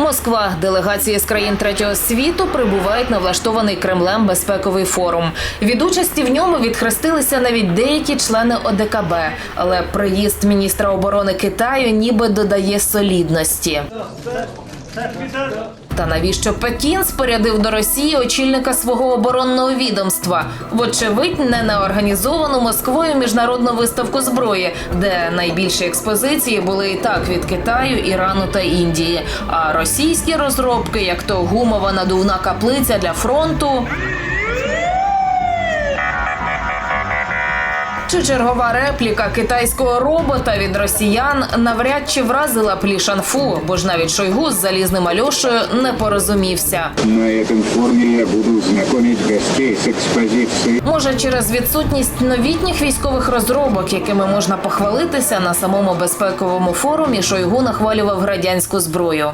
Москва, делегації з країн третього світу прибувають на влаштований Кремлем безпековий форум. Від участі в ньому відхрестилися навіть деякі члени ОДКБ. Але приїзд міністра оборони Китаю ніби додає солідності. Та навіщо Пекін спорядив до Росії очільника свого оборонного відомства? Вочевидь, не на організовану Москвою міжнародну виставку зброї, де найбільші експозиції були і так від Китаю, Ірану та Індії. А російські розробки, як то гумова надувна каплиця для фронту. Чи чергова репліка китайського робота від росіян навряд чи вразила плішанфу, бо ж навіть Шойгу з залізним Альошею не порозумівся. На этом форуме я буду знакомить гостей с экспозицией. Може, через відсутність новітніх військових розробок, якими можна похвалитися на самому безпековому форумі, Шойгу нахвалював радянську зброю.